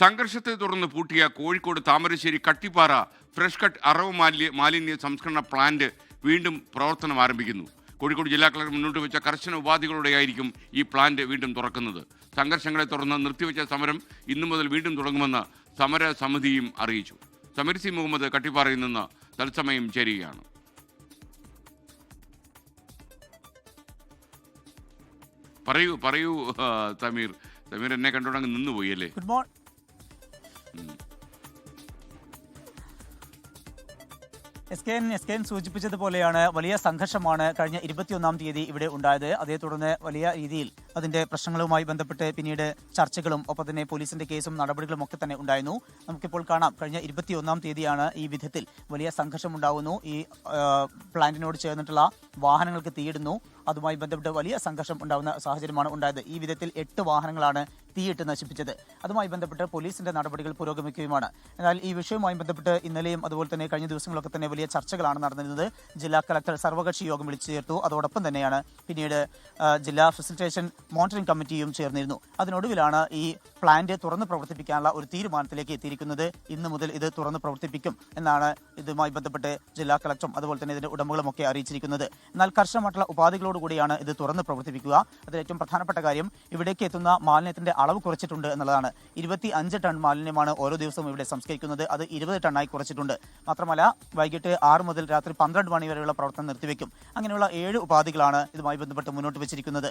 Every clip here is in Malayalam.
സംഘർഷത്തെ തുടർന്ന് പൂട്ടിയ കോഴിക്കോട് താമരശ്ശേരി കട്ടിപ്പാറ ഫ്രഷ് കട്ട് അറവ് മാലിന്യ മാലിന്യ സംസ്കരണ പ്ലാന്റ് വീണ്ടും പ്രവർത്തനം ആരംഭിക്കുന്നു. കോഴിക്കോട് ജില്ലാ കളക്ടർ മുന്നോട്ട് വെച്ച കർശന ഉപാധികളോടെയായിരിക്കും ഈ പ്ലാന്റ് വീണ്ടും തുറക്കുന്നത്. സംഘർഷങ്ങളെ തുടർന്ന് നിർത്തിവെച്ച സമരം ഇന്നു മുതൽ വീണ്ടും തുടങ്ങുമെന്ന് സമര സമിതിയും അറിയിച്ചു. സമരസി മുഹമ്മദ് കട്ടിപ്പാറയിൽ നിന്ന് തത്സമയം ചേരുകയാണ്. പറയൂ പറയൂ സമീർ. സമീർ എന്നെ കണ്ടോടങ്ങ് നിന്നുപോയി അല്ലേ? Good morning S K N S K N സൂചിപ്പിച്ചതുപോലെയാണ് വലിയ സംഘർഷമാണ് കഴിഞ്ഞ ഇരുപത്തിയൊന്നാം തീയതി ഇവിടെ ഉണ്ടായത്. അതേ തുടർന്ന് വലിയ രീതിയിൽ അതിന്റെ പ്രശ്നങ്ങളുമായി ബന്ധപ്പെട്ട് പിന്നീട് ചർച്ചകളും ഒപ്പം തന്നെ പോലീസിന്റെ കേസും നടപടികളും ഒക്കെ തന്നെ ഉണ്ടായിരുന്നു. നമുക്കിപ്പോൾ കാണാം കഴിഞ്ഞ ഇരുപത്തിയൊന്നാം തീയതിയാണ് ഈ വിധത്തിൽ വലിയ സംഘർഷം ഉണ്ടാകുന്നു ഈ പ്ലാന്റിനോട് ചേർന്നിട്ടുള്ള വാഹനങ്ങൾക്ക് തീയിടുന്നു. അതുമായി ബന്ധപ്പെട്ട് വലിയ സംഘർഷം ഉണ്ടാകുന്ന സാഹചര്യമാണ് ഉണ്ടായത്. ഈ വിധത്തിൽ എട്ട് വാഹനങ്ങളാണ് തീയിട്ട് നശിപ്പിച്ചത്. അതുമായി ബന്ധപ്പെട്ട് പോലീസിന്റെ നടപടികൾ പുരോഗമിക്കുകയുമാണ്. എന്നാൽ ഈ വിഷയവുമായി ബന്ധപ്പെട്ട് ഇന്നലെയും അതുപോലെ തന്നെ കഴിഞ്ഞ ദിവസങ്ങളൊക്കെ തന്നെ വലിയ ചർച്ചകളാണ് നടന്നിരുന്നത്. ജില്ലാ കളക്ടർ സർവകക്ഷി യോഗം വിളിച്ചു ചേർത്തു. അതോടൊപ്പം തന്നെയാണ് പിന്നീട് ജില്ലാ ഫെസിലിറ്റേഷൻ മോണിറ്ററിംഗ് കമ്മിറ്റിയും ചേർന്നിരുന്നു. അതിനൊടുവിലാണ് ഈ പ്ലാന്റ് തുറന്ന് പ്രവർത്തിപ്പിക്കാനുള്ള ഒരു തീരുമാനത്തിലേക്ക് എത്തിയിരിക്കുന്നത്. ഇന്ന് മുതൽ ഇത് തുറന്ന് പ്രവർത്തിപ്പിക്കും എന്നാണ് ഇതുമായി ബന്ധപ്പെട്ട് ജില്ലാ കളക്ടറും അതുപോലെ തന്നെ ഇതിന്റെ ഉടമകളും ഒക്കെ അറിയിച്ചിരിക്കുന്നത്. എന്നാൽ കർശനമായിട്ടുള്ള ഉപാധികളോടുകൂടിയാണ് ഇത് തുറന്ന് പ്രവർത്തിപ്പിക്കുക. അതിൽ ഏറ്റവും പ്രധാനപ്പെട്ട കാര്യം ഇവിടേക്ക് എത്തുന്ന മാലിന്യത്തിന്റെ അളവ് കുറച്ചിട്ടുണ്ട് എന്നുള്ളതാണ്. ഇരുപത്തി അഞ്ച് ടൺ മാലിന്യമാണ് ഓരോ ദിവസവും ഇവിടെ സംസ്കരിക്കുന്നത്. അത് ഇരുപത് ടണ്ണായി കുറച്ചിട്ടുണ്ട്. മാത്രമല്ല വൈകിട്ട് ആറ് മുതൽ രാത്രി പന്ത്രണ്ട് മണി വരെയുള്ള പ്രവർത്തനം നിർത്തിവെക്കും. അങ്ങനെയുള്ള ഏഴ് ഉപാധികളാണ് ഇതുമായി ബന്ധപ്പെട്ട് മുന്നോട്ട് വെച്ചിരിക്കുന്നത്.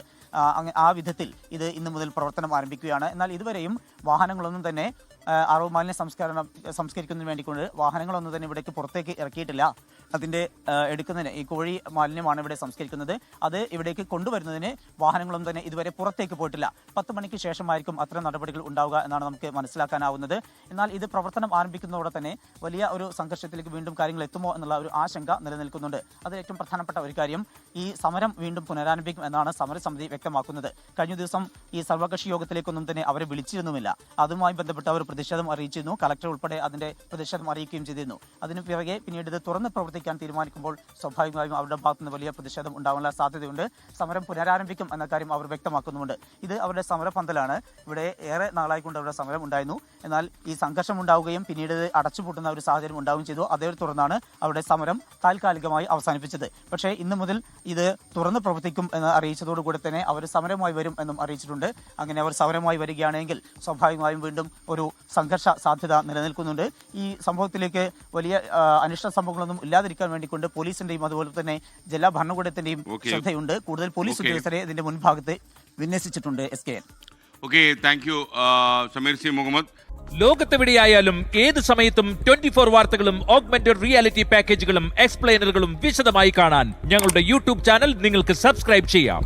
ആ, വിധത്തിൽ ഇത് ഇന്ന് മുതൽ പ്രവർത്തനം ആരംഭിക്കുകയാണ്. എന്നാൽ ഇതുവരെയും വാഹനങ്ങളൊന്നും തന്നെ അറവ് മാലിന്യ സംസ്കരണം സംസ്കരിക്കുന്നതിന് വേണ്ടി വേണ്ടിക്കൊണ്ട് വാഹനങ്ങളൊന്നും തന്നെ ഇവിടേക്ക് പുറത്തേക്ക് ഇറക്കിയിട്ടില്ല. അതിന്റെ ആ, എടുക്കുന്നതിന് ഈ കോഴി മാലിന്യമാണ് ഇവിടെ സംസ്കരിക്കുന്നത്. അത് ഇവിടേക്ക് കൊണ്ടുവരുന്നതിന് വാഹനങ്ങളും തന്നെ ഇതുവരെ പുറത്തേക്ക് പോയിട്ടില്ല. പത്ത് മണിക്ക് ശേഷമായിരിക്കും അത്തരം നടപടികൾ ഉണ്ടാവുക എന്നാണ് നമുക്ക് മനസ്സിലാക്കാനാവുന്നത്. എന്നാൽ ഇത് പ്രവർത്തനം ആരംഭിക്കുന്നതോടെ തന്നെ വലിയ ഒരു സംഘർഷത്തിലേക്ക് വീണ്ടും കാര്യങ്ങൾ എത്തുമോ എന്നുള്ള ഒരു ആശങ്ക നിലനിൽക്കുന്നുണ്ട്. അതിൽ ഏറ്റവും പ്രധാനപ്പെട്ട ഒരു കാര്യം. ഈ സമരം വീണ്ടും പുനരാരംഭിക്കും എന്നാണ് സമരസമിതി വ്യക്തമാക്കുന്നത്. കഴിഞ്ഞ ദിവസം ഈ സർവകക്ഷി യോഗത്തിലേക്കൊന്നും തന്നെ അവരെ വിളിച്ചിരുന്നുമില്ല. അതുമായി ബന്ധപ്പെട്ട് അവർ പ്രതിഷേധം അറിയിച്ചിരുന്നു. കലക്ടർ ഉൾപ്പെടെ അതിന്റെ പ്രതിഷേധം അറിയിക്കുകയും ചെയ്തിരുന്നു. അതിന് പിറകെ പിന്നീട് ഇത് തുറന്ന് പ്രവർത്തിക്കാൻ തീരുമാനിക്കുമ്പോൾ സ്വാഭാവികമായും അവരുടെ ഭാഗത്തുനിന്ന് വലിയ പ്രതിഷേധം ഉണ്ടാകാനുള്ള സാധ്യതയുണ്ട്. സമരം പുനരാരംഭിക്കും എന്ന കാര്യം അവർ വ്യക്തമാക്കുന്നുമുണ്ട്. ഇത് അവരുടെ സമരപന്തലാണ്. ഇവിടെ ഏറെ നാളായിക്കൊണ്ട് അവരുടെ സമരം ഉണ്ടായിരുന്നു. എന്നാൽ ഈ സംഘർഷം ഉണ്ടാവുകയും പിന്നീട് അടച്ചുപൂട്ടുന്ന ഒരു സാഹചര്യം ഉണ്ടാവുകയും ചെയ്തു. അതേ തുടർന്നാണ് അവരുടെ സമരം താൽക്കാലികമായി അവസാനിപ്പിച്ചത്. പക്ഷേ ഇന്ന് മുതൽ ഇത് തുറന്ന് പ്രവർത്തിക്കും എന്ന് അറിയിച്ചതോടുകൂടി തന്നെ അവർ സമരമായി വരും എന്നും അറിയിച്ചിട്ടുണ്ട്. അങ്ങനെ അവർ സമരമായി വരികയാണെങ്കിൽ സ്വാഭാവികമായും വീണ്ടും ഒരു സംഘർഷ സാധ്യത നിലനിൽക്കുന്നുണ്ട്. ഈ സംഭവത്തിലേക്ക് വലിയ അനിഷ്ട സംഭവങ്ങളൊന്നും ഇല്ലാതിരിക്കാൻ വേണ്ടിക്കൊണ്ട് പോലീസിന്റെയും അതുപോലെ തന്നെ ജില്ലാ ഭരണകൂടത്തിന്റെയും. ശ്രദ്ധയുണ്ട്. കൂടുതൽ പോലീസ് ഉദ്യോഗസ്ഥരെ ഇതിന്റെ മുൻഭാഗത്ത് വിന്യസിച്ചിട്ടുണ്ട് S K N. Okay thank you Sameer C Muhammad ലോകത്തെവിടെയായാലും ഏത് സമയത്തും ട്വന്റി ഫോർ വാർത്തകളും ഓഗ്മെന്റഡ് റിയാലിറ്റി പാക്കേജുകളും എക്സ്പ്ലെയിനറുകളും വിശദമായി കാണാൻ ഞങ്ങളുടെ യൂട്യൂബ് ചാനൽ നിങ്ങൾക്ക് സബ്സ്ക്രൈബ് ചെയ്യാം.